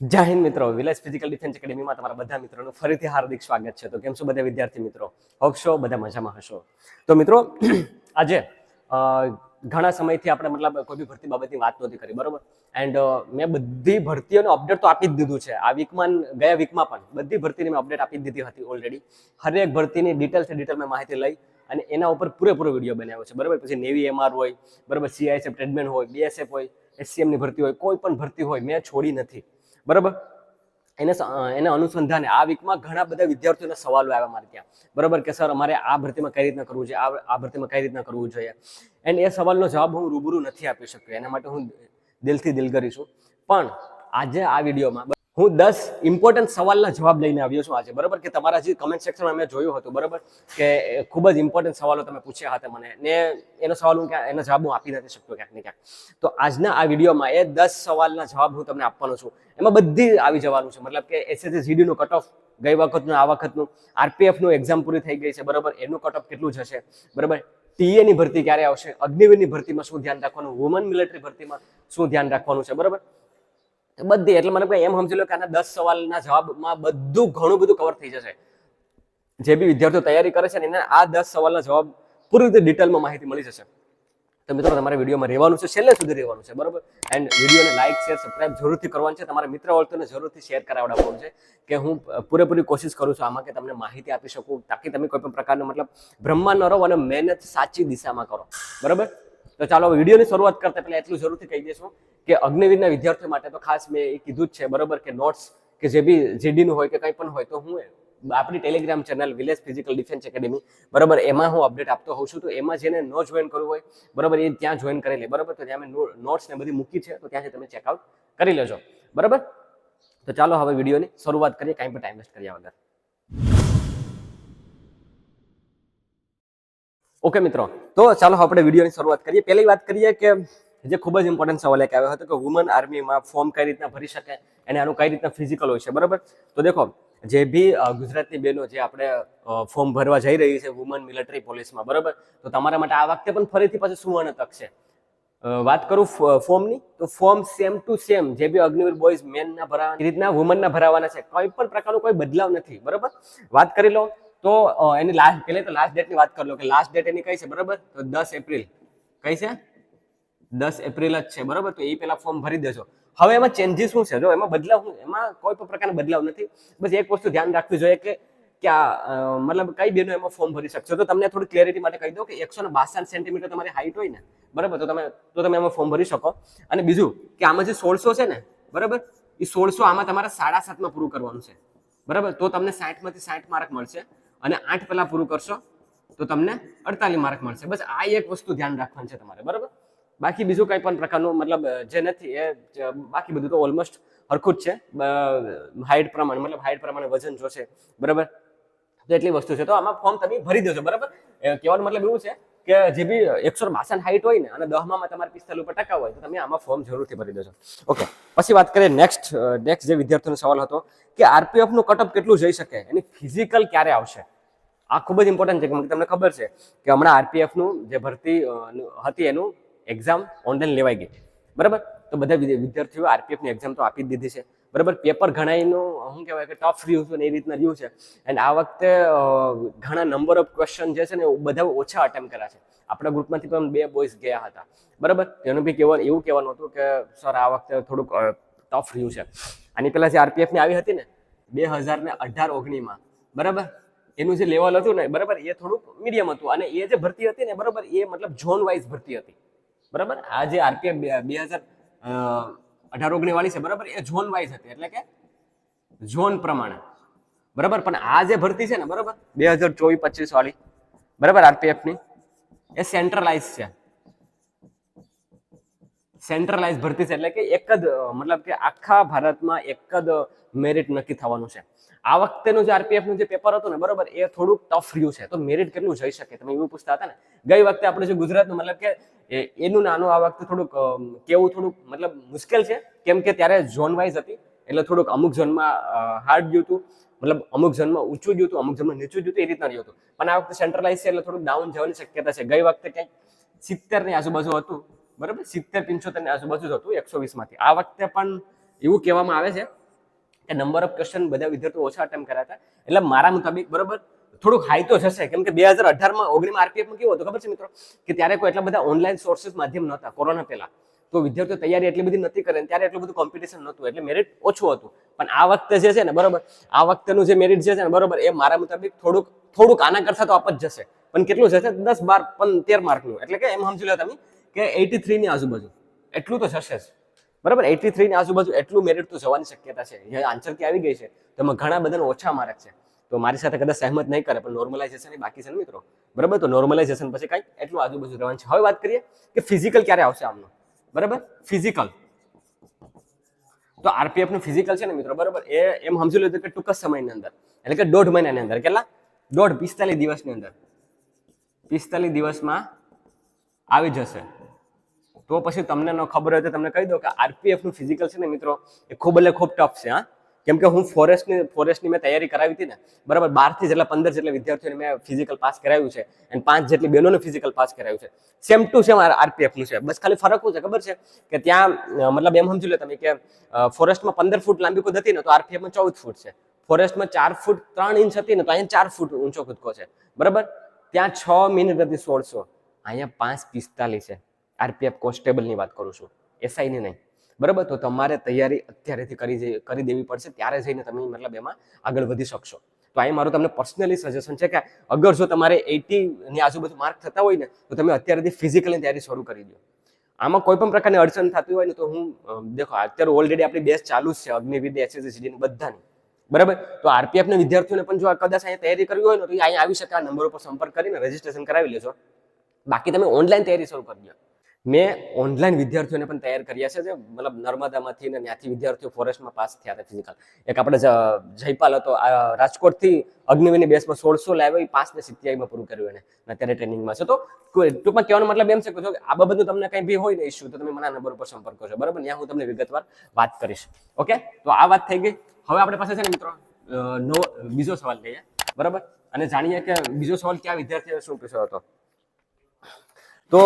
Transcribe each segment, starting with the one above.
જય હિન્દ મિત્રો. Village physical defence એકેડેમીમાં તમારા બધા મિત્રોનું ફરીથી હાર્દિક સ્વાગત છે. તો કેમ છો બધા વિદ્યાર્થી મિત્રો? હોપ બધા મજામાં હશો? તો મિત્રો, આજે ઘણા સમયથી આપણે મતલબ કોઈ બી ભરતી બાબતની વાત નહોતી કરી, બરોબર? એન્ડ મેં બધી ભરતીઓને અપડેટ તો આપી જ દીધું છે. આ વીકમાં ગયા વીકમાં પણ બધી ભરતીની મેં અપડેટ આપી જ દીધી હતી ઓલરેડી હરેક ભરતીની ડિટેલથી ડિટેલ મેં માહિતી લઈ અને એના ઉપર પૂરેપૂરો વીડિયો બનાવ્યો છે, બરાબર? પછી નેવી એમઆર હોય, બરાબર? સીઆઈએસએફ ટ્રેડમેન હોય બીએસએફ હોય એસસીએમની ભરતી હોય, કોઈ પણ ભરતી હોય, મેં છોડી નથી. બરાબર? એને એના અનુસંધાને. આ વીકમાં ઘણા બધા વિદ્યાર્થીઓના સવાલો આવ્યા મારે ત્યાં. બરાબર કે, સર, અમારે આ ભરતીમાં કઈ રીતના કરવું છે? આ આ ભરતીમાં કઈ રીતના કરવું જોઈએ? એન્ડ એ સવાલનો જવાબ હું રૂબરૂ નથી આપી શક્યો. એના માટે હું દિલથી દિલ કરીશું પણ આજે આ વિડીયોમાં હું દસ ઇમ્પોર્ટન્ટ સવાલના જવાબ લઈને આવ્યો છું આજે. બરાબર? કે તમારા જે કમેન્ટ સેક્શનમાં મેં જોયું હતું, બરાબર? કે ખૂબ જ ઇમ્પોર્ટન્ટ સવાલો તમે પૂછ્યા હતા મને. ને એનો સવાલ હું ક્યાં એનો જવાબ હું આપી નથી શકતો ક્યાંક ને ક્યાંક. તો આજના આ વિડીયોમાં એ દસ સવાલના જવાબ હું તમને આપવાનો છું. એમાં બધી આવી જવાનું છે. મતલબ કે એસએસસી જીડીનું કટ ઓફ ગઈ વખતનું, આ વખતનું આરપીએફનું એક્ઝામ પૂરી થઈ ગઈ છે, બરાબર? એનું કટ ઓફ કેટલું જશે? બરાબર? ટીએની ભરતી ક્યારે આવશે? અગ્નિવીરની ભરતીમાં શું ધ્યાન રાખવાનું? વુમન મિલિટરી ભરતીમાં શું ધ્યાન રાખવાનું છે? બરાબર? બધી. એટલે મને એમ સમજી લો કે આના દસ સવાલના જવાબમાં બધું ઘણું બધું કવર થઈ જશે. જે બી વિદ્યાર્થીઓ તૈયારી કરે છે ને એને આ દસ સવાલના જવાબ પૂરી રીતે ડિટેલમાં માહિતી મળી જશે. તો મિત્રો, તમારે વિડીયોમાં રહેવાનું છે, છેલ્લે સુધી રહેવાનું છે, બરાબર? એન્ડ વિડીયોને લાઇક શેર સબસ્ક્રાઇબ જરૂરથી કરવાનું છે. તમારા મિત્ર વર્તુને જરૂરથી શેર કરાવડાવવાનું છે કે હું પૂરેપૂરી કોશિશ કરું છું આમાં કે તમને માહિતી આપી શકું, તાકી તમે કોઈ પણ પ્રકારનો મતલબ બ્રહ્મા ન રહો અને મહેનત સાચી દિશામાં કરો. બરાબર? તો ચાલો વિડીયોની શરૂઆત કરતા પહેલા એટલું જરૂરથી કહી દઈશું કે અગ્નિવીરના વિદ્યાર્થીઓ માટે તો ખાસ મેં એ કીધું જ છે, બરોબર, કે નોટ્સ કે જે બી જીડીનું હોય કે કંઈ પણ હોય તો હું આપણી Telegram channel village physical defence academy બરાબર, એમાં હું અપડેટ આપતો હોઉં છું. તો એમાં જેને ન જોઈન કરવું હોય, બરાબર, એ ત્યાં જોઈન કરી લે, બરાબર, તો ત્યાં મેં નોટ્સ ને બધી મૂકી છે, તો ત્યાંથી તમે ચેકઆઉટ કરી લેજો, બરાબર? તો ચાલો હવે વિડીયોની શરૂઆત કરીએ, કાંઈ પણ ટાઈમ વેસ્ટ કર્યા વગર. ઓકે મિત્રો, તો ચાલો આપણે વિડીયોની શરૂઆત કરીએ. પહેલી વાત કરીએ કે જે ખૂબ જ ઇમ્પોર્ટન્ટ સવાલ એક આવ્યો હતો કે વુમન આર્મીમાં ફોર્મ કઈ રીતના ભરી શકે અને આનું કઈ રીતના ફિઝિકલ હોય છે, બરાબર? તો દેખો, જે બી ગુજરાતની બહેનો જે આપણે ફોર્મ ભરવા જઈ રહી છે વુમન મિલિટરી પોલીસમાં બરાબર? તો તમારા માટે આ વખતે પણ ફરીથી પાછું સુવર્ણ તક છે. વાત કરું ફોર્મની તો ફોર્મ સેમ ટુ સેમ જે બી અગ્નિવીર બોયઝ મેનના ભરાવા એ રીતના વુમનના ભરાવાના છે. કોઈ પણ પ્રકારનો કોઈ બદલાવ નથી, બરાબર? વાત કરી લો તો એની લાસ્ટ પહેલે તો લાસ્ટ ડેટની વાત કરી લો કે લાસ્ટ ડેટ એની કઈ છે, બરાબર? તો દસ એપ્રિલ. કઈ છે? દસ એપ્રિલ જ છે, બરાબર? તો એ પહેલા ફોર્મ ભરી દેજો. હવે એમાં ચેન્જીસ શું છે? જો, એમાં બદલાવ એમાં કોઈ પણ પ્રકારનો બદલાવ નથી. બસ એક વસ્તુ ધ્યાન રાખવી જોઈએ કે ક્યાં મતલબ કઈ બેનો એમાં ફોર્મ ભરી શકશો. તો તમને થોડી ક્લેરિટી માટે કહી દઉં કે એકસો ને બાસઠ સેન્ટીમીટર તમારી હાઈટ હોય ને, બરાબર? તો તમે તો તમે એમાં ફોર્મ ભરી શકો. અને બીજું કે આમાં જે સોળસો છે ને, બરાબર? એ સોળસો આમાં તમારે સાડા સાતમાં પૂરું કરવાનું છે. બરાબર? તો તમને સાઠમાંથી સાઠ માર્ક મળશે. અને આઠ પહેલા પૂરું કરશો તો તમને અડતાલીસ માર્ક મળશે. બસ આ એક વસ્તુ ધ્યાન રાખવાનું છે તમારે, બરાબર? બાકી બીજું કંઈ પણ પ્રકારનું મતલબ જે નથી, એ બાકી બધું તો ઓલમોસ્ટ હરખું જ છે. હાઈટ પ્રમાણે, મતલબ હાઈટ પ્રમાણે વજન જોશે, બરાબર? તો એટલી વસ્તુ છે. તો આમાં ફોર્મ તમે ભરી દેજો, બરાબર? કહેવાનો મતલબ એવું છે કે જે બી એકસો માસન હાઈટ હોય ને અને દહમાં તમારે પિસ્તાલીસ ઉપર ટકા હોય તો તમે આમાં ફોર્મ જરૂરથી ભરી દેજો. ઓકે પછી વાત કરીએ નેક્સ્ટ નેક્સ્ટ જે વિદ્યાર્થીનો સવાલ હતો કે આરપીએફનું કટઅપ કેટલું જઈ શકે? એની ફિઝિકલ ક્યારે આવશે? આ ખૂબ જ ઇમ્પોર્ટન્ટ છે કે મને તમને ખબર છે કે હમણાં આરપીએફનું જે ભરતી હતી એનું એક્ઝામ ઓનલાઈન લેવાઈ ગઈ. બરાબર? તો બધા વિદ્યા- વિદ્યાર્થીઓ આરપીએફની એક્ઝામ તો આપી જ દીધી છે. બરાબર? પેપર ઘણાયનું શું કહેવાય કે ટફ રહ્યું છે ને એ રીતના રહ્યું છે. એન્ડ આ વખતે ઘણા નંબર ઓફ ક્વેશ્ચન જે છે ને બધા ઓછા અટેમ્પ કર્યા છે. આપણા ગ્રુપમાંથી પણ બે બોયઝ ગયા હતા. બરાબર? તેનું બી કહેવાનું એવું કહેવાનું હતું કે સર આ વખતે થોડુંક ટફ રહ્યું છે. આની પહેલાં જે આરપીએફની આવી હતી ને, બે હજાર ને અઢાર ઓગણીમાં બરાબર? એનું જે લેવલ હતું ને, બરાબર, એ થોડુંક મીડિયમ હતું. અને એ જે ભરતી હતી ને, બરાબર, એ મતલબ ઝોન વાઇઝ ભરતી હતી. બરાબર? આ જે આરપીએફ બે હજાર અઢાર ઓગણીવાળી છે, બરાબર? એ ઝોન વાઇઝ હતી, એટલે કે ઝોન પ્રમાણે. બરાબર? પણ આ જે ભરતી છે ને, બરાબર? બે હજાર ચોવીસ પચીસ વાળી બરાબર? આરપીએફની. એ સેન્ટ્રલાઇઝ છે. સેન્ટ્રલાઇઝ ભરતી છે, એટલે કે એક જ મતલબ કે આખા ભારતમાં એક જ મેરિટ નક્કી થવાનું છે. આ વખતેનું જે આરપીએફનું જે પેપર હતું ને, બરાબર, એ થોડુંક ટફ રહ્યું છે. તો મેરિટ કેટલું જઈ શકે? તમે એવું પૂછતા હતા ને? ગઈ વખતે આપણે જે ગુજરાતનું, મતલબ કે એનું નાનું આ વખતે થોડુંક કેવું થોડુંક, મતલબ મુશ્કેલ છે? કેમ કે ત્યારે ઝોન વાઇઝ હતી, એટલે થોડુંક અમુક ઝોનમાં હાર્ડ ગયું હતું. મતલબ અમુક ઝોનમાં ઊંચું ગયું હતું, અમુક ઝોનમાં નીચું ગયું હતું, એ રીતના રહ્યું હતું. પણ આ વખતે સેન્ટ્રલાઇઝ છે એટલે થોડુંક ડાઉન જવાની શક્યતા છે. ગઈ વખતે કંઈક સિત્તેરની આજુબાજુ હતું. બરાબર? સિત્તેર, પંચોતેરની આજુબાજુ જ હતું, એકસો વીસમાંથી. આ વખતે પણ એવું કહેવામાં આવે છે કે નંબર ઓફ ક્વેશ્ચન બધા વિદ્યાર્થીઓ ઓછા અટેમ્પ કર્યા હતા. એટલે મારા મુતાબિક બરોબર થોડુંક હાઈ તો જશે. કેમ કે બે હજાર અઢારમાં ઓગણીમાં આરપીએફમાં કેવું હતું ખબર છે મિત્રો? કે ત્યારે કોઈ એટલા બધા ઓનલાઈન સોર્સિસ માધ્યમ નહોતા, કોરોના પહેલા. તો વિદ્યાર્થીઓ તૈયારી એટલી બધી નથી કરે ત્યારે એટલું બધું કોમ્પિટિશન નહોતું. એટલે મેરિટ ઓછું હતું. પણ આ વખતે જે છે ને બરોબર, આ વખતેનું જે મેરિટ જે છે ને બરોબર, એ મારા મુતાબિક થોડુંક થોડુંક આના કરતા તો અપ જ જશે. પણ કેટલું જશે? દસ બાર પણ તેર માર્કનું. એટલે કે એમ સમજી લો તમે કે એટી થ્રીની આજુબાજુ. એટલું તો જશે જ. બરાબર? એટી થ્રી ની આજુબાજુ એટલું મેરિટ તો જવાની શક્યતા છે. જે આન્સર કે આવી ગઈ છે? તો એમાં ઘણા બધાને ઓછા માર્ક છે. તો મારી સાથે કદાચ સહેમત નહીં કરે, પણ નોર્મલાઇઝેશન બાકી છે મિત્રો? બરાબર? તો નોર્મલાઇઝેશન પછી કાંઈ એટલું આજુબાજુ રહેવાનું છે. હવે વાત કરીએ કે ફિઝિકલ ક્યારે આવશે આમનો. બરાબર? ફિઝિકલ તો આરપીએફનું ફિઝિકલ છે ને મિત્રો, બરાબર? એ એમ સમજી લીધું કે ટૂંક જ સમયની અંદર. એટલે કે દોઢ મહિનાની અંદર. કેટલા? દોઢ, પિસ્તાલીસ દિવસની અંદર. પિસ્તાલીસ દિવસમાં આવી જશે. તો પછી તમને ન ખબર હોય તો તમને કહી દો કે આરપીએફનું ફિઝિકલ છે ને મિત્રો, એ ખૂબ એટલે ખૂબ ટફ છે, હા. કેમ કે હું ફોરેસ્ટની ફોરેસ્ટની મેં તૈયારી કરાવી હતી ને, બરાબર બારથી જેટલા પંદર જેટલા વિદ્યાર્થીઓને મેં ફિઝિકલ પાસ કરાવ્યું છે અને પાંચ જેટલી બહેનોને ફિઝિકલ પાસ કરાવ્યું છે. સેમ ટુ સેમ આરપીએફનું છે. બસ ખાલી ફરક શું છે? ખબર છે? કે ત્યાં મતલબ એમ સમજી લો તમે કે ફોરેસ્ટમાં પંદર ફૂટ લાંબી કુદ હતી ને, તો આરપીએફમાં ચૌદ ફૂટ છે. ફોરેસ્ટમાં ચાર ફૂટ ત્રણ ઇંચ હતી ને, તો અહીંયા ચાર ફૂટ ઊંચો કૂદકો છે. બરાબર? ત્યાં છ મિનિટ હતી સોળસો. અહીંયા પાંચ પિસ્તાલીસ છે. આરપીએફ કોન્સ્ટેબલની વાત કરું છું, એસઆઈની નહીં. બરાબર? તો તમારે તૈયારી અત્યારેથી કરી કરી દેવી પડશે, ત્યારે જઈને તમે મતલબ એમાં આગળ વધી શકશો. તો અહીં મારું તમને પર્સનલી સજેશન છે કે અગર જો તમારે એટીની આજુબાજુ માર્ક થતા હોય ને, તો તમે અત્યારેથી ફિઝિકલની તૈયારી શરૂ કરી દો. આમાં કોઈ પણ પ્રકારની અડચણ થતી હોય ને, તો હું દેખો, અત્યારે ઓલરેડી આપણી બેસ ચાલુ જ છે અગ્નિવિદ્યા એસએસસીડી બધાની. બરાબર? તો આરપીએફના વિદ્યાર્થીઓને પણ જો આ કદાચ અહીંયા તૈયારી કરવી હોય ને, તો અહીંયા આવી શકે, આ નંબર ઉપર સંપર્ક કરીને રજીસ્ટ્રેશન કરાવી લેજો. બાકી તમે ઓનલાઈન તૈયારી શરૂ કરી દો. મેં ઓનલાઈન વિદ્યાર્થીઓને પણ તૈયાર કર્યા છે જે મતલબ નર્મદામાંથી ને ત્યાંથી વિદ્યાર્થીઓ ફોરેસ્ટમાં પાસ થયા હતા ફિઝિકલ એક આપણે જયપાલ હતો, આ, રાજકોટથી અગ્નિવીની બેસમાં સોળસો લાવ્યો, એ પાસ ને સિત્યાઈમાં પૂરું કર્યું એને. અત્યારે ટ્રેનિંગમાં છે. તો ટૂંકમાં કહેવાનો મતલબ એમ છે કે આ બાબતનું તમને કંઈ બી હોય ને ઇસ્યુ તો તમે મારા નંબર ઉપર સંપર્ક કરશો બરાબર? ત્યાં હું તમને વિગતવાર વાત કરીશ. ઓકે તો આ વાત થઈ ગઈ. હવે આપણે પાસે છે ને મિત્રો નો, બીજો સવાલ લઈએ. બરાબર? અને જાણીએ કે બીજો સવાલ ક્યાં વિદ્યાર્થીએ શું પૂછ્યો હતો? તો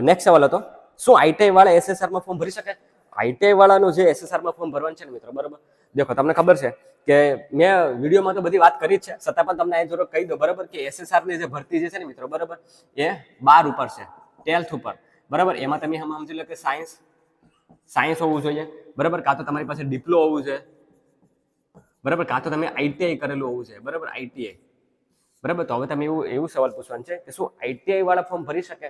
નેક્સ્ટ સવાલ હતો. શું આઈટીઆઈ વાળા એસએસઆરમાં ફોર્મ ભરી શકે? આઈટીઆઈ વાળાનું જે એસએસઆરમાં ફોર્મ ભરવાનું છે ને મિત્રો, બરાબર? દેખો, તમને ખબર છે કે મેં વિડીયોમાં તો બધી વાત કરી જ છે, છતાં પણ તમને અહીં જરૂર કહી દો બરાબર? કે એસએસઆરની જે ભરતી જે છે ને મિત્રો, બરાબર? એ બાર ઉપર છે ટેલ્થ ઉપર, બરાબર? એમાં તમે સમજી લો કે સાયન્સ સાયન્સ હોવું જોઈએ, બરાબર? કાં તો તમારી પાસે ડિપ્લો હોવું જોઈએ બરાબર? કાં તો તમે આઈટીઆઈ કરેલું હોવું જોઈએ બરાબર? આઈટીઆઈ બરાબર? તો હવે તમે એવું એવું સવાલ પૂછવાનું છે કે શું આઈટીઆઈ વાળા ફોર્મ ભરી શકે?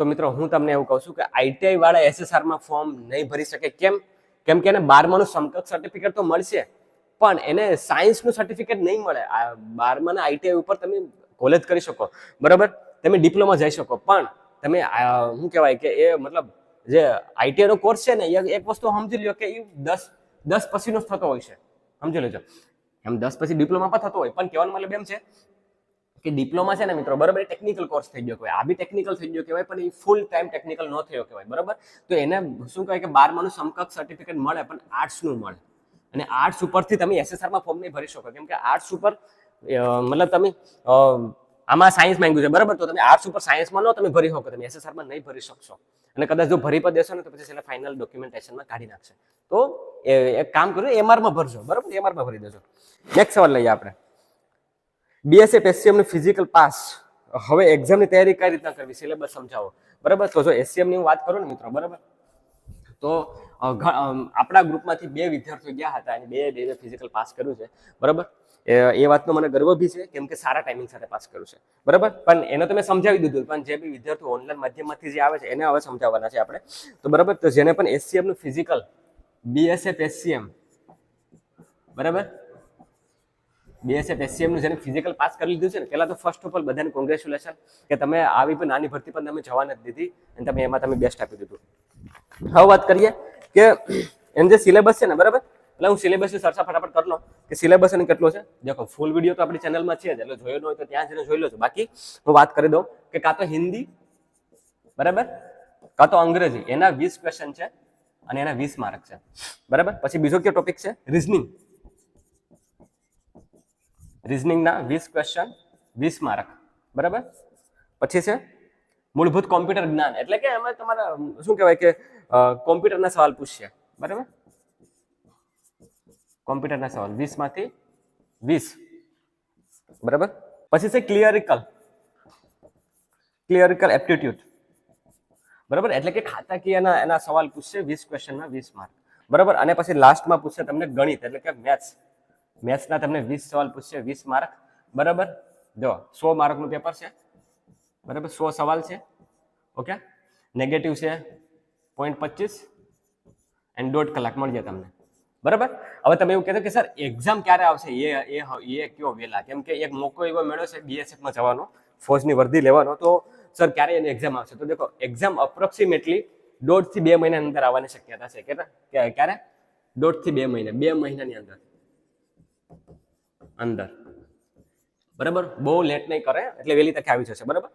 તો મિત્રો, હું તમને એવું કહું છું કે આઈટીઆઈ વાળા એસએસઆરમાં ફોર્મ નહીં ભરી શકે. કેમ? કેમ કે એને બારમાનું સમકક્ષ સર્ટિફિકેટ તો મળશે, પણ એને સાયન્સનું સર્ટિફિકેટ નહીં મળે. બારમાના આઈટીઆઈ ઉપર તમે કોલેજ કરી શકો, બરાબર? તમે ડિપ્લોમા જઈ શકો, પણ તમે શું કહેવાય કે એ મતલબ જે આઈટીઆઈનો કોર્સ છે ને એક વસ્તુ સમજી લ્યો કે એ દસ દસ પછીનો થતો હોય છે. સમજી લેજો. એમ દસ પછી ડિપ્લોમા પણ થતો હોય, પણ કહેવાનો મતલબ એમ છે કે ડિપ્લોમા છે ને મિત્રો, બરાબર ટેકનિકલ કોર્સ થઈ ગયો કહેવાય. આ બી ટેકનિકલ થઈ ગયો કહેવાય, પણ એ ફૂલ ટાઈમ ટેકનિકલ ન થયો કહેવાય, બરાબર? તો એને શું કહેવાય કે બારમાનું સમકક્ષ સર્ટિફિકેટ મળે, પણ આર્ટ્સનું મળે. અને આર્ટ્સ ઉપરથી તમે એસએસઆરમાં ફોર્મ નહીં ભરી શકો. કેમ કે આર્ટ્સ ઉપર મતલબ તમે આમાં સાયન્સ માંગ્યું છે, બરાબર? તો તમે આર્ટ્સ ઉપર સાયન્સમાં ન તમે ભરી શકો, તમે એસએસઆરમાં નહીં ભરી શકશો. અને કદાચ જો ભરી પણ દેશો ને, તો પછી એને ફાઇનલ ડોક્યુમેન્ટેશનમાં કાઢી નાખશે. તો એક કામ કરો એમઆરમાં ભરજો, બરાબર? એમઆરમાં ભરી દેજો. નેક્સ્ટ સવાલ લઈએ આપણે. બીએસએફ એસસીએમનું ફિઝિકલ પાસ હવે એક્ઝામની તૈયારી કઈ રીતના કરવી? સિલેબસ સમજાવો. બરાબર? તો જો એસસીએમની હું વાત કરું ને મિત્રો, બરાબર? તો આપણા ગ્રુપમાંથી બે વિદ્યાર્થીઓ ગયા હતા અને બે બે ફિઝિકલ પાસ કર્યું છે. બરાબર? એ વાતનો મને ગર્વ બી છે, કેમ કે સારા ટાઈમિંગ સાથે પાસ કર્યું છે. બરાબર? પણ એને તો મેં સમજાવી દીધું, પણ જે બી વિદ્યાર્થીઓ ઓનલાઈન માધ્યમમાંથી જે આવે છે, એને હવે સમજાવવાના છે આપણે. તો બરાબર? તો જેને પણ એસસીએમનું ફિઝિકલ બીએસએફ એસસીએમ બરાબર? બીએસએફ એસસીએમનું જેને ફિઝિકલ પાસ કરી લીધું છે ને, પહેલાં તો ફર્સ્ટ ઓફ ઓલ બધાને કોંગ્રેચ્યુલેશન કે તમે આવી પણ નાની ભરતી પણ તમે જવા નથી દીધી અને તમે એમાં તમે બેસ્ટ આપી દીધું. હવે વાત કરીએ કે એમ જે સિલેબસ છે ને, બરાબર? એટલે હું સિલેબસ સરસા ફટાફટ કરી લો કે સિલેબસ એને કેટલો છે? દેખો ફૂલ વીડિયો તો આપણી ચેનલમાં છે જ, એટલે જોયો ન હોય તો ત્યાં જઈને જોઈ લો છો બાકી હું વાત કરી દઉં કે કાં તો હિન્દી, બરાબર? કાં તો અંગ્રેજી, એના વીસ ક્વેશ્ચન છે અને એના વીસ માર્ક છે. બરાબર? પછી બીજો કયો ટોપિક છે? રિઝનિંગ રિઝનિંગના વીસ ક્વેશ્ચન વીસ માર્ક બરાબર? પછી છે, મૂળભૂત કોમ્પ્યુટર જ્ઞાન. એટલે કે એમાં તમારા શું કહેવાય કે કોમ્પ્યુટરના સવાલ પૂછશે બરાબર? કોમ્પ્યુટરના સવાલ. વીસમાંથી વીસ. બરાબર? પછી છે ક્લિયરિકલ ક્લિયરિકલ એપ્ટિટ્યુડ બરાબર? એટલે કે ખાતાકીયના એના સવાલ પૂછશે વીસ ક્વેશ્ચનના વીસ માર્ક બરાબર? અને પછી લાસ્ટમાં પૂછશે તમને ગણિત, એટલે કે મેથ્સ મેથ્સના તમને વીસ સવાલ પૂછશે, વીસ માર્ક. બરાબર? જો, સો માર્કનું પેપર છે. બરાબર? સો સવાલ છે. ઓકે? નેગેટિવ છે પોઈન્ટ પચીસ. એન્ડ દોઢ કલાક મળશે તમને. બરાબર? હવે તમે એવું કહેતો કે, સર એક્ઝામ ક્યારે આવશે? એ એ એ કયો વહેલા કેમ કે એક મોકો એવો મેળો છે બીએસએફમાં જવાનો. ફોજની વર્દી લેવાનો. તો, સર, ક્યારે એની એક્ઝામ આવશે? તો દેખો એક્ઝામ અપ્રોક્સિમેટલી દોઢથી બે મહિનાની અંદર આવવાની શક્યતા છે. કે- ક્યારે? દોઢથી બે મહિના, બે મહિનાની અંદર. અંદર. બરાબર? બહુ લેટ નહીં કરે, એટલે વહેલી તકે આવી જશે, બરાબર?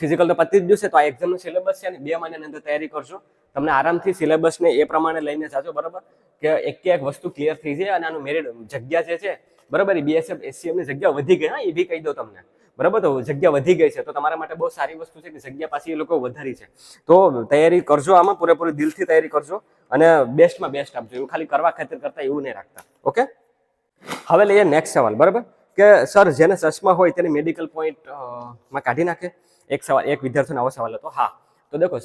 ફિઝિકલ તો પતિ જ ગયું તો આ એક્ઝામનું સિલેબસ છે ને, બે મહિનાની અંદર તૈયારી કરશો તમને આરામથી સિલેબસને એ પ્રમાણે લઈને જાજો, બરાબર? કે એક એક વસ્તુ ક્લિયર થઈ જાય અને આનું મેરિટ જગ્યા જે છે, બરાબર? એ બીએસએફ એસસીએમની જગ્યા વધી ગઈ, હા, એ બી કહી દો તમને. બરાબર? તો જગ્યા વધી ગઈ છે, તો તમારા માટે બહુ સારી વસ્તુ છે કે જગ્યા પાછી એ લોકો વધારી છે. તો તૈયારી કરજો આમાં, પૂરેપૂરી દિલથી તૈયારી કરજો અને બેસ્ટમાં બેસ્ટ આપજો, એવું ખાલી કરવા ખાતર કરતા એવું નહીં રાખતા. ઓકે હવે લઈએ નેક્સ્ટ સવાલ, બરાબર? કે સર જેને ચશ્મા હોય તેને મેડિકલ પોઈન્ટમાં કાઢી નાખે? એક સવાલ, એક વિદ્યાર્થીનો આવો સવાલ હતો. હા. તો દેખો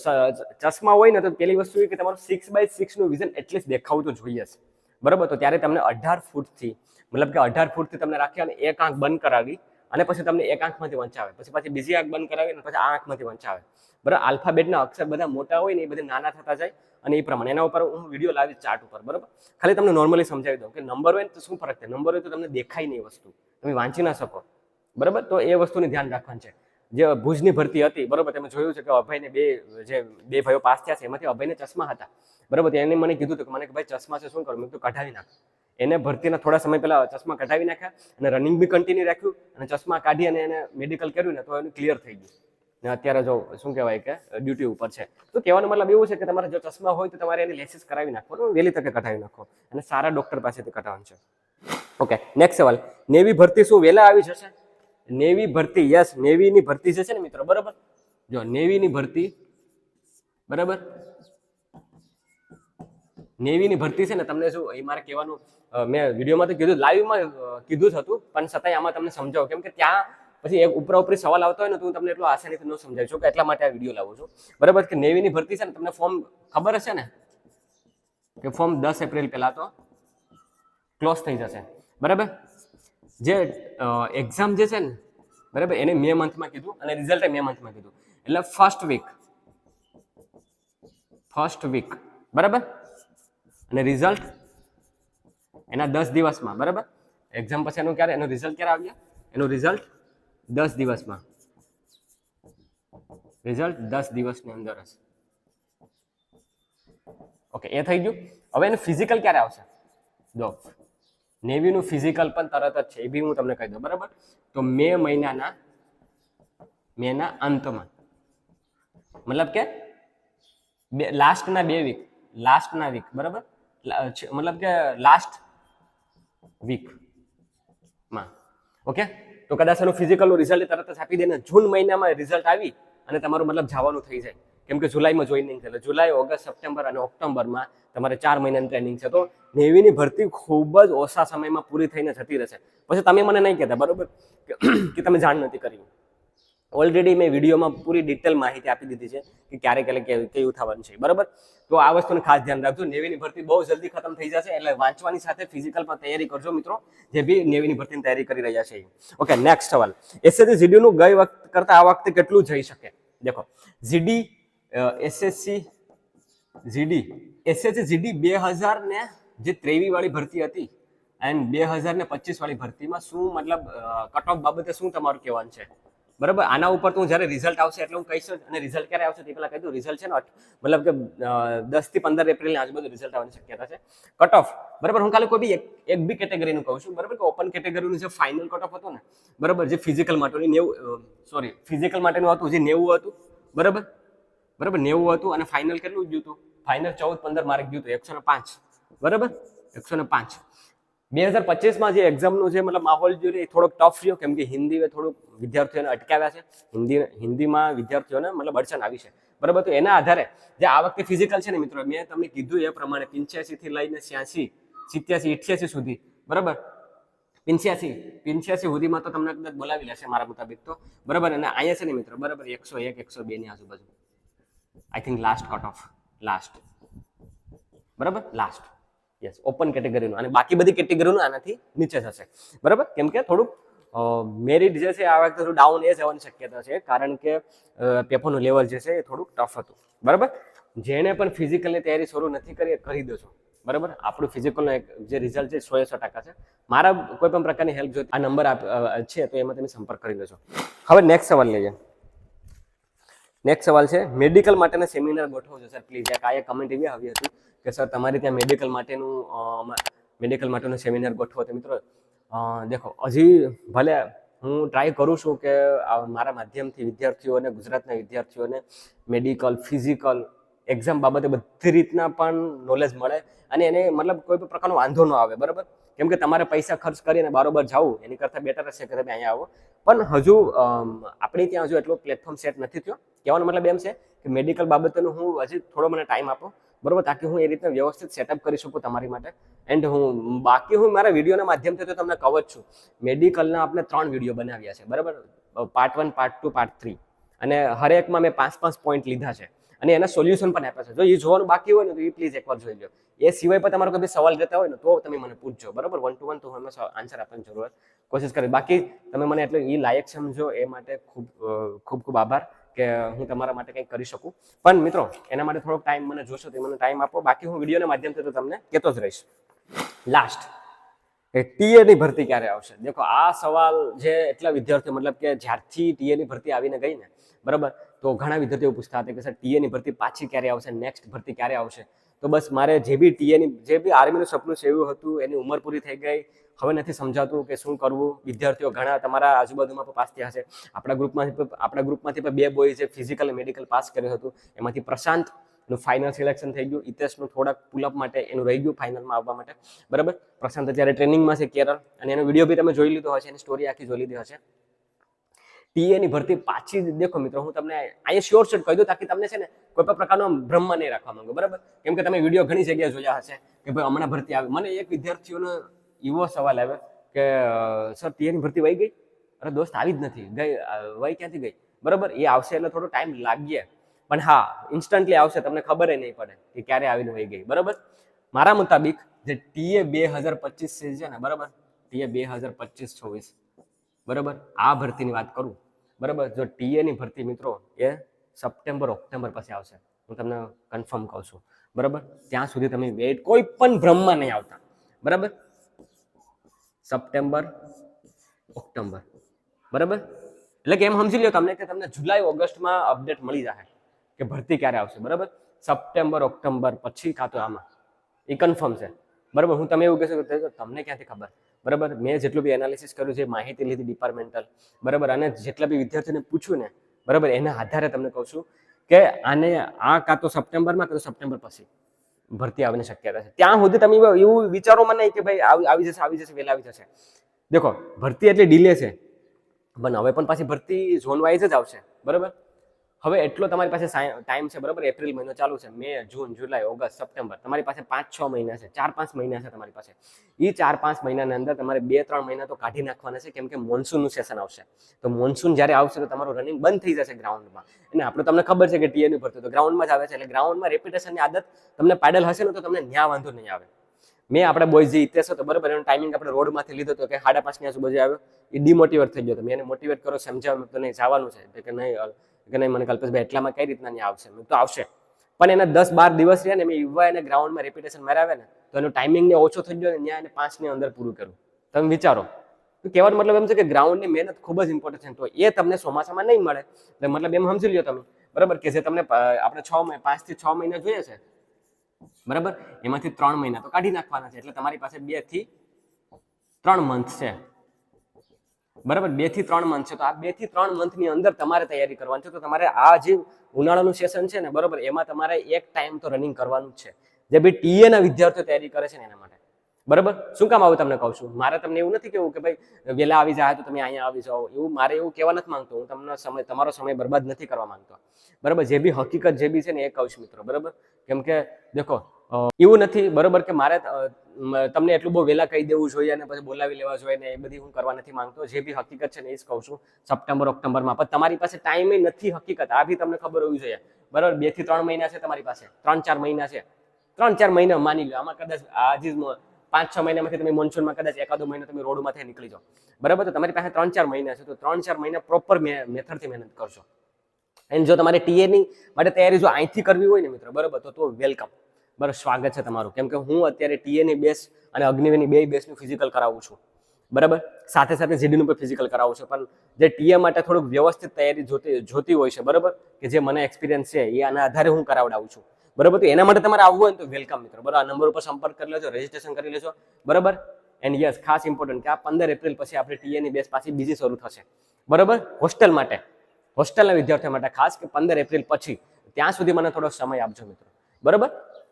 ચશ્મા હોય ને તો પેલી વસ્તુ એ કે તમારું સિક્સ બાય સિક્સનું વિઝન એટલીસ્ટ દેખાવું તો જોઈએ છે. બરાબર? તો ત્યારે તમને અઢાર ફૂટથી, મતલબ કે અઢાર ફૂટથી તમને રાખી અને એક આંખ બંધ કરાવી અને પછી તમને એક આંખમાંથી વંચાવે. પછી પાછી બીજી આંખ બંધ કરાવી અને પછી આ આંખમાંથી વંચાવે. બરાબર? આલ્ફાબેટના અક્ષર બધા મોટા હોય ને એ બધા નાના થતા જાય. અને એ પ્રમાણે. એના ઉપર હું વીડિયો લાવી ચાર્ટ ઉપર, બરાબર? ખાલી તમને નોર્મલી સમજાવી દઉં કે નંબર હોય તો શું ફરક છે? નંબર હોય તો તમને દેખાય નહીં વસ્તુ. તમે વાંચી ના શકો. બરાબર? તો એ વસ્તુની ધ્યાન રાખવાનું છે. જે ભુજની ભરતી હતી, બરાબર? તમે જોયું છે કે અભયને બે, જે બે ભાઈઓ પાસ થયા છે, એમાંથી અભયને ચશ્મા હતા. બરાબર? એને મને કીધું હતું કે, મને કે ભાઈ, ચશ્મા છે, શું કરું? મેં તો કઢાવી નાખ. એને ભરતીના થોડા સમય પહેલા ચશ્મા કઢાવી નાખ્યા અને રનિંગ બી કન્ટિન્યુ રાખ્યું અને ચશ્મા કાઢી અને એને મેડિકલ કર્યું ને તો એનું ક્લિયર થઈ ગયું. અત્યારે જો, શું કહેવાય કે ડ્યુટી ઉપર છે. તો કહેવાનો મતલબ એવું છે કે તમારે જો ચશ્મા હોય તો તમારે એની લેસીસ કરાવી નાખવાનું વહેલી તકે કઢાવી નાખો અને સારા ડોક્ટર પાસેથી કઢાવવાનું છે. ઓકે નેક્સ્ટ સવાલ. નેવી ભરતી શું વહેલા આવી જશે? નેવી ભરતી યસ નેવીની ભરતી જે છે ને મિત્રો, બરાબર? જો નેવીની ભરતી, બરાબર? નેવીની ભરતી છે ને, તમને શું, એ મારે કહેવાનું મેં વિડીયોમાં તો કીધું લાઈવમાં કીધું જ હતું, પણ છતાંય આમાં તમને સમજાવું, કેમ કે ત્યાં પછી એક ઉપરા ઉપરી સવાલ આવતો હોય ને, તો હું તમને એટલો આસાનીથી ન સમજાવી શકું એટલા માટે આ વીડિયો લાવું છું. બરાબર કે નેવીની ભરતી છે ને, તમને ફોર્મ ખબર હશે ને? કે ફોર્મ દસ એપ્રિલ પહેલાં તો ક્લોઝ થઈ જશે. બરાબર? જે એક્ઝામ જે છે ને, બરાબર, એને મે મંથમાં કીધું અને રિઝલ્ટ મે મંથમાં કીધું. એટલે ફર્સ્ટ વીક ફર્સ્ટ વીક બરાબર? અને રિઝલ્ટ એના દસ દિવસમાં, બરાબર? એક્ઝામ પછી એનું ક્યારે, એનું રિઝલ્ટ ક્યારે આવ્યા? એનું રિઝલ્ટ દસ દિવસમાં. રિઝલ્ટ દસ દિવસની અંદર હશે. ઓકે એ થઈ ગયું. હવે એનું ફિઝિકલ ક્યારે આવશે? જો નેવીનું ફિઝિકલ પણ તરત જ છે, એ બી હું તમને કહી દઉં, બરાબર? તો મે મહિનાના, મેના અંતમાં. મતલબ કે બે લાસ્ટના બે વીક લાસ્ટના વીક બરાબર? મતલબ કે લાસ્ટ વીકમાં ઓકે તો કદાચ એનું ફિઝિકલનું રિઝલ્ટ તરત જ આપી દે ને જૂન મહિનામાં રિઝલ્ટ આવી અને તમારું મતલબ જવાનું થઈ જાય. કેમ કે જુલાઈમાં જોઈનિંગ એટલે જુલાઈ, ઓગસ્ટ, સપ્ટેમ્બર અને ઓક્ટોબરમાં તમારે ચાર મહિનાની ટ્રેનિંગ છે. તો નેવીની ભરતી ખૂબ જ ઓછા સમયમાં પૂરી થઈને જતી રહેશે. પછી તમે મને નહીં કહેતા, બરોબર? કે- તમે જાણ નથી કરી. ઓલરેડી મેં વિડીયોમાં પૂરી ડિટેલ માહિતી આપી દીધી છે કે ક્યારે ક્યારે કેવું થવાનું છે, બરાબર? તો આ વસ્તુનું ખાસ ધ્યાન રાખજો. નેવીની ભરતી બહુ જલ્દી ખતમ થઈ જશે એટલે વાંચવાની સાથે ફિઝિકલ પણ તૈયારી કરજો મિત્રો, જે બી નેવીની ભરતીની તૈયારી કરી રહ્યા છે ઓકે નેક્સ્ટ સવાલ. એસએસસી જીડીનું ગઈ વખત કરતાં આ વખતે કેટલું જઈ શકે? દેખો GD SSC GD SSC GD બે હજાર ને જે ત્રેવીસ વાળી ભરતી હતી એન્ડ બે હજાર ને પચીસ વાળી ભરતીમાં શું મતલબ કટ ઓફ બાબતે શું તમારું કહેવાનું છે? બરાબર? આના ઉપર તો હું જ્યારે રિઝલ્ટ આવશે એટલે હું કહીશ અને રિઝલ્ટ ક્યારે આવશે તે પહેલાં કહી દઉં. રિઝલ્ટ છે ને મતલબ કે દસથી પંદર એપ્રિલની આજુબાજુ રિઝલ્ટ આવવાની શક્યતા છે. કટ ઓફ બરાબર? હું કાલે કોઈ બી એક એક બી કેટેગરીનું કહું છું. બરાબર? કે ઓપન કેટેગરીનું જે ફાઇનલ કટ ઓફ હતો ને, બરાબર? જે ફિઝિકલ માટેનું નેવું સોરી ફિઝિકલ માટેનું હતું, જે નેવું હતું. બરાબર? બરાબર? નેવું હતું અને ફાઇનલ કેટલું ગયું હતું ફાઇનલ ચૌદ પંદર માર્ક ગયું હતું એકસો ને પાંચ. બરાબર? એકસો ને પાંચ. બે હજાર પચીસમાં જે એક્ઝામનું જે મતલબ માહોલ જો એ થોડોક ટફ રહ્યો, કેમ કે હિન્દી થોડુંક વિદ્યાર્થીઓને અટકાવ્યા છે. હિન્દી, હિન્દીમાં વિદ્યાર્થીઓને મતલબ અડચણ આવી છે. બરાબર? તો એના આધારે જે આ વખતે ફિઝિકલ છે ને મિત્રો, મેં તમને કીધું એ પ્રમાણે પંચ્યાસીથી લઈને છ્યાસી, સિત્યાસી, ઇઠ્યાસી સુધી. બરાબર? પિંચ્યાસી પિંચ્યાસી સુધીમાં તો તમને કદાચ બોલાવી લેશે મારા મુતાબિક તો. બરાબર? અને અહીંયા છે ને મિત્રો, બરાબર? એકસો એક, એકસો બે ની આજુબાજુ. I think last cut off last બરાબર? લાસ્ટ યસ ઓપન કેટેગરીનું અને બાકી બધી કેટેગરીનું આનાથી નીચે થશે. બરાબર? કેમ કે થોડુંક મેરિટ જે છે આ વખતે થોડું ડાઉન એ જવાની શક્યતા છે, કારણ કે પેપરનું લેવલ જે છે એ થોડુંક ટફ હતું. બરાબર? જેણે પણ ફિઝિકલની તૈયારી શરૂ નથી કરી એ કરી દેજો બરાબર? આપણું ફિઝિકલનો એક જે રિઝલ્ટ છે સો સો ટકા છે. મારા કોઈ પણ પ્રકારની હેલ્પ જોઈએ આ નંબર છે તો એમાં તમે સંપર્ક કરી લેજો. હવે નેક્સ્ટ સવાલ લઈએ. નેક્સ્ટ સવાલ છે મેડિકલ માટેના સેમિનાર ગોઠવો છો સર પ્લીઝ આ એક કમેન્ટ એવી આવી હતી. કે સર, તમારે ત્યાં મેડિકલ માટેનું મેડિકલ માટેનું સેમિનાર ગોઠવો તો મિત્રો દેખો, હજી ભલે હું ટ્રાય કરું છું કે મારા માધ્યમથી વિદ્યાર્થીઓને, ગુજરાતના વિદ્યાર્થીઓને મેડિકલ ફિઝિકલ એક્ઝામ બાબતે બધી રીતના પણ નોલેજ મળે અને એને મતલબ કોઈ પણ પ્રકારનો વાંધો ન આવે, બરાબર? કેમ કે તમારે પૈસા ખર્ચ કરીને બરોબર જવું, એની કરતાં બેટર હશે કે તમે અહીંયા આવો. પણ હજુ આપણે ત્યાં હજુ એટલો પ્લેટફોર્મ સેટ નથી થયો. કહેવાનો મતલબ એમ છે કે મેડિકલ બાબતેનું હું હજી થોડો મને ટાઈમ આપો. બરોબર? તાકી હું એ રીતના વ્યવસ્થિત સેટઅપ કરી શકું તમારી માટે. એન્ડ હું, બાકી હું મારા વિડીયોના માધ્યમથી તો તમને કહું જ છું. મેડિકલના આપણે ત્રણ વીડિયો બનાવ્યા છે, બરાબર? Part one part two part three અને હરેકમાં મેં પાંચ પાંચ પોઈન્ટ લીધા છે. અને એના સોલ્યુશન પણ આપ્યા છે. જો એ જોવાનું બાકી હોય ને, તો એ પ્લીઝ એકવાર જોઈ લો એ સિવાય પણ તમારો કોઈ સવાલ રહેતા હોય ને, તો તમે મને પૂછજો, બરાબર? વન ટુ વન તો હું આન્સર આપવાની જરૂર કોશિશ કરી બાકી તમે મને એટલે એ લાયક સમજો, એ માટે ખૂબ ખૂબ ખૂબ આભાર. કે હું તમારા માટે કંઈક કરી શકું. પણ મિત્રો, એના માટે થોડોક ટાઈમ મને જોશો તો મને ટાઈમ આપો. બાકી હું વિડીયોના માધ્યમથી તો તમને કહેતો જ રહીશ. લાસ્ટ એ ટીએની ભરતી ક્યારે આવશે? દેખો, આ સવાલ જે એટલા વિદ્યાર્થીઓ, મતલબ કે જ્યારથી ટીએની ભરતી આવીને ગઈ ને, બરાબર? તો ઘણા વિદ્યાર્થીઓ પૂછતા હતા કે, સર ટીએની ભરતી પાછી ક્યારે આવશે? નેક્સ્ટ ભરતી ક્યારે આવશે? તો બસ મારે જે બી ટીએની જે બી આર્મીનું સપનું છે એવું હતું, એની ઉંમર પૂરી થઈ ગઈ. હવે નથી સમજાતું કે શું કરવું? વિદ્યાર્થીઓ ઘણા તમારા આજુબાજુમાં પણ પાસ થયા છે આપણા ગ્રુપમાંથી પણ- આપણા ગ્રુપમાંથી પણ બે બોય છે ફિઝિકલ મેડિકલ પાસ કર્યું હતું. એમાંથી પ્રશાંતનું ફાઇનલ સિલેક્શન થઈ ગયું. ઇતેશનું થોડાક પુલઅપ માટે એનું રહી ગયું ફાઇનલમાં આવવા માટે. બરાબર? પ્રશાંત અત્યારે ટ્રેનિંગમાં છે કેરળ અને એનો વીડિયો બી તમે જોઈ લીધો હશે, એની સ્ટોરી આખી જોઈ લીધી હશે. ટીએની ભરતી પાછી દેખો મિત્રો, હું તમને અહીંયા શ્યોર શોર્ટ કહી દઉં તાકી તમને છે ને કોઈ પણ પ્રકારનો ભ્રમ નહીં રાખવા માંગો. બરાબર? કેમ કે તમે વીડિયો ઘણી જગ્યાએ જોયા હશે કે ભાઈ હમણાં ભરતી આવી. મને એક વિદ્યાર્થીઓનો એવો સવાલ આવ્યો કે સર ટીએની ભરતી વહી ગઈ? અરે, દોસ્ત, આવી જ નથી. ગઈ વહી ક્યાંથી ગઈ? બરાબર, એ આવશે એટલે થોડો ટાઈમ લાગીએ. પણ હા, ઇન્સ્ટન્ટલી આવશે, તમને ખબર નહીં પડે કે ક્યારે આવીને વહી ગઈ. બરાબર? મારા મુતાબિક જે ટીએ બે હજાર પચીસ છે ને, બરાબર? ટીએ બે હજાર પચીસ છવ્વીસ. બરાબર? આ ભરતીની વાત કરું. બરાબર? જો ટીએની ભરતી, મિત્રો, એ સપ્ટેમ્બર ઓક્ટોબર પછી આવશે. હું તમને કન્ફર્મ કહું છું. બરાબર? ત્યાં સુધી તમે વેઇટ કોઈ પણ ભ્રમમાં નહીં આવતા. બરાબર? September, October. બરાબર? એટલે કે એમ સમજી લો તમને કે તમને જુલાઈ, ઓગસ્ટમાં અપડેટ મળી જાય કે ભરતી ક્યારે આવશે, બરાબર? સપ્ટેમ્બર, ઓક્ટોબર, પછી કાં તો આમાં. એ કન્ફર્મ છે. બરાબર? હું તમે એવું કહેશો કે તમને ક્યાંથી ખબર? બરાબર? મેં જેટલું બી એનાલિસિસ કર્યું છે, માહિતી લીધી ડિપાર્ટમેન્ટલ બરાબર? અને જેટલા બી વિદ્યાર્થીઓને પૂછ્યું ને, બરાબર? એના આધારે તમને કહું છું કે આને આ કાં તો સપ્ટેમ્બરમાં કાં તો સપ્ટેમ્બર પછી. ભરતી આવવાની શક્યતા છે. ત્યાં સુધી તમે એવું વિચારોમાં નહીં કે ભાઈ આવી જશે આવી જશે, વહેલા આવી જશે. દેખો, ભરતી એટલી ડીલે છે. પણ હવે પણ પાછી ભરતી ઝોન વાઇઝ જ આવશે. બરાબર? હવે એટલો તમારી પાસે ટાઈમ છે, બરાબર? એપ્રિલ મહિનો ચાલુ છે, May, June, July, August, September. તમારી પાસે પાંચ, છ મહિના છે, ચાર, પાંચ મહિના છે તમારી પાસે. એ ચાર, પાંચ મહિનાની અંદર તમારે બે, ત્રણ મહિના તો કાઢી નાખવાના છે, કેમ કે મોન્સૂનનું સેશન આવશે. તો મોન્સૂન જ્યારે આવશે તો તમારું રનિંગ બંધ થઈ જશે ગ્રાઉન્ડમાં અને આપણે તમને ખબર છે કે ટીએની ભરતું તો ગ્રાઉન્ડમાં જ આવે છે, એટલે ગ્રાઉન્ડમાં રેપ્યુટેશનની આદત તમને પાડેલ હશે ને, તો તમને ન્યા વાંધો નહીં આવે. મેં આપણે બોય જે ઇતિહાસ હતો બરાબર, એનો ટાઈમિંગ આપણે રોડમાંથી લીધો હતો કે સાડા પાંચની આજુબાજુ આવ્યો. એ ડિમોટિવેટ થઈ ગયો હતો. મેં એને મોટિવેટ કરો સમજાવ્યું તો નહીં, જવાનું છે. કે નહીં કે નહીં, મને કલ્પેશભાઈ એટલામાં કઈ રીતના નહીં આવશે? તો આવશે. પણ એના દસ બાર દિવસ રહ્યા ને મેં યુવા એને ગ્રાઉન્ડમાં રેપ્યુટેશન મરાવે ને, તો એનો ટાઈમિંગ ને ઓછો થઈ ગયો ને ત્યાં એને પાંચની અંદર પૂરું કર્યું. તમે વિચારો. તો કહેવાનો મતલબ એમ છે કે ગ્રાઉન્ડની મહેનત ખૂબ જ ઇમ્પોર્ટન્ટ છે તો એ તમને ચોમાસામાં નહીં મળે. એટલે મતલબ એમ સમજી લ્યો તમે. બરાબર? કે જે તમને આપણે છ મહિના પાંચથી છ મહિના જોઈએ છે. બરાબર? એમાંથી ત્રણ મહિના તો કાઢી નાખવાના છે. એટલે તમારી પાસે બેથી ત્રણ મંથ છે. બરાબર? બેથી ત્રણ મંથ છે. તો આ બેથી ત્રણ મંથની અંદર તમારે તૈયારી કરવાની છે. તો તમારે આ જે ઉનાળાનું સેશન છે ને, બરાબર, એમાં તમારે એક ટાઈમ તો રનિંગ કરવાનું છે. જે બી ટીએના વિદ્યાર્થીઓ તૈયારી કરે છે ને એના માટે. બરાબર? શું કામ આવું તમને કહું છું? મારે તમને એવું નથી કેવું કે ભાઈ વહેલા આવી જાય તો તમે અહીંયા આવી જાઓ. એવું મારે એવું કહેવા નથી માંગતો. હું તમને સમય, તમારો સમય બરબાદ નથી કરવા માંગતો. બરાબર? જે બી હકીકત જે બી છે ને, એ કહું છું મિત્રો. બરાબર? કેમ કે, દેખો એવું નથી, બરાબર, કે મારે તમને એટલું બહુ વહેલા કહી દેવું જોઈએ અને પછી બોલાવી લેવા જોઈએ ને એ બધી હું કરવા નથી માંગતો. જે બી હકીકત છે ને એ જ કહું છું સપ્ટેમ્બર, ઓક્ટોબરમાં. પણ તમારી પાસે ટાઈમ નથી હકીકત. આ બી તમને ખબર હોવી જોઈએ. બરાબર? બેથી ત્રણ મહિના છે તમારી પાસે. ત્રણ ચાર મહિના છે. ત્રણ ચાર મહિના માની લો આમાં કદાચ આજે પાંચ છ મહિનામાંથી તમે મોન્સૂનમાં કદાચ એકાદો મહિનો તમે રોડમાંથી નીકળી જાઓ. બરાબર? તો તમારી પાસે ત્રણ ચાર મહિના છે. તો ત્રણ ચાર મહિના પ્રોપર મેથડથી મહેનત કરશો. એન્ડ જો તમારે ટીએની માટે તૈયારી જો અહીંથી કરવી હોય ને મિત્રો, બરાબર? તો તો વેલકમ બરાબર, સ્વાગત છે તમારું. કેમ કે હું અત્યારે ટીએની બેસ અને અગ્નિવીરની બે બેસનું ફિઝિકલ કરાવું છું. બરાબર? સાથે સાથે જીડીનું પણ ફિઝિકલ કરાવું છું. પણ જે ટીએ માટે થોડુંક વ્યવસ્થિત તૈયારી જોતી જોતી હોય છે, બરાબર? કે જે મને એક્સપિરિયન્સ છે, એ આના આધારે હું કરાવડાવું છું. બરાબર? તો એના માટે તમારે આવવું હોય તો વેલકમ મિત્રો. બરાબર? આ નંબર ઉપર સંપર્ક કરી લેજો રજીસ્ટ્રેશન કરી લેજો. બરાબર? એન્ડ યસ ખાસ ઇમ્પોર્ટન્ટ કે આ પંદર એપ્રિલ પછી આપણે ટીએની બેસ પાછી બીજી શરૂ થશે. બરાબર? હોસ્ટેલ માટે. હોસ્ટેલના વિદ્યાર્થીઓ માટે ખાસ કે પંદર એપ્રિલ પછી, ત્યાં સુધી મને થોડો સમય આપજો મિત્રો. બરાબર?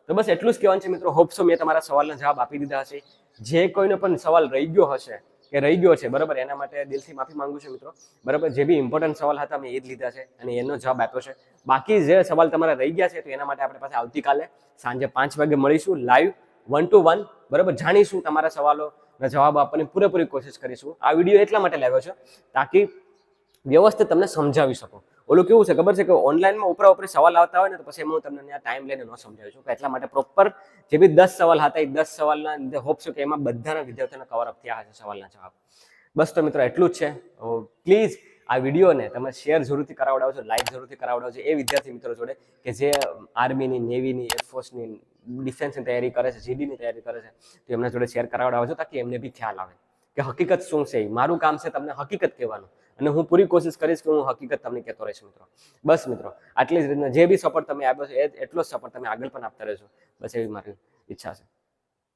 તો બસ એટલું જ કહેવાનું છે મિત્રો. હોપસો મેં તમારા સવાલના જવાબ આપી દીધા હશે. જે કોઈનો પણ સવાલ રહી ગયો હશે, કે રહી ગયો છે, બરાબર, એના માટે દિલથી માફી માંગુ છું મિત્રો. બરાબર, જે બી ઇમ્પોર્ટન્ટ સવાલ હતા મેં એ જ લીધા છે અને એનો જવાબ આપ્યો છે. બાકી જે સવાલ તમારા રહી ગયા છે તો એના માટે આપણે પાસે આવતીકાલે સાંજે પાંચ વાગે મળીશું લાઈવ વન ટુ વન બરાબર, જાણીશું તમારા સવાલોના જવાબ આપવાની પૂરેપૂરી કોશિશ કરીશું. આ વીડિયો એટલા માટે લાવ્યો છે તાકી વ્યવસ્થિત તમને સમજાવી શકું. ઓલું કેવું છે ખબર છે કે ઓનલાઈનમાં ઉપરા ઉપરી સવાલ આવતા હોય ને તો પછી હું તમને ટાઈમ લઈને ન સમજાવું છું. એટલા માટે પ્રોપર જે બી દસ સવાલ હતા એ દસ સવાલના લીધે હોપ છું કે એમાં બધાના વિદ્યાર્થીઓને કવર અપ થયા હશે સવાલના જવાબ. બસ તો મિત્રો એટલું જ છે. પ્લીઝ આ વિડીયોને તમે શેર જરૂરથી કરાવડાવજો લાઈક જરૂરથી કરાવડાવજો. એ વિદ્યાર્થી મિત્રો જોડે કે જે આર્મીની નેવીની એરફોર્સની ડિફેન્સની તૈયારી કરે છે જીડીની તૈયારી કરે છે, તો એમના જોડે શેર કરાવડાવજો, તાકી એમને બી ખ્યાલ આવે. કે હકીકત શું છે મારું કામ છે તમને હકીકત કહેવાનું. અને હું પૂરી કોશિશ કરીશ કે હું હકીકત તમને કહેતો રહીશ, મિત્રો. બસ, મિત્રો. આટલી જ રીતના જે બી સપોર્ટ તમે આપ્યો છે એટલો જ સપોર્ટ તમે આગળ પણ આપતા રહેશો બસ એવી મારી ઈચ્છા છે.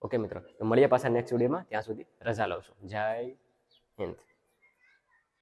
ઓકે, મિત્રો. મળીએ પાછા નેક્સ્ટ વિડીયોમાં ત્યાં સુધી રજા લઉં છું. જય હિન્દ.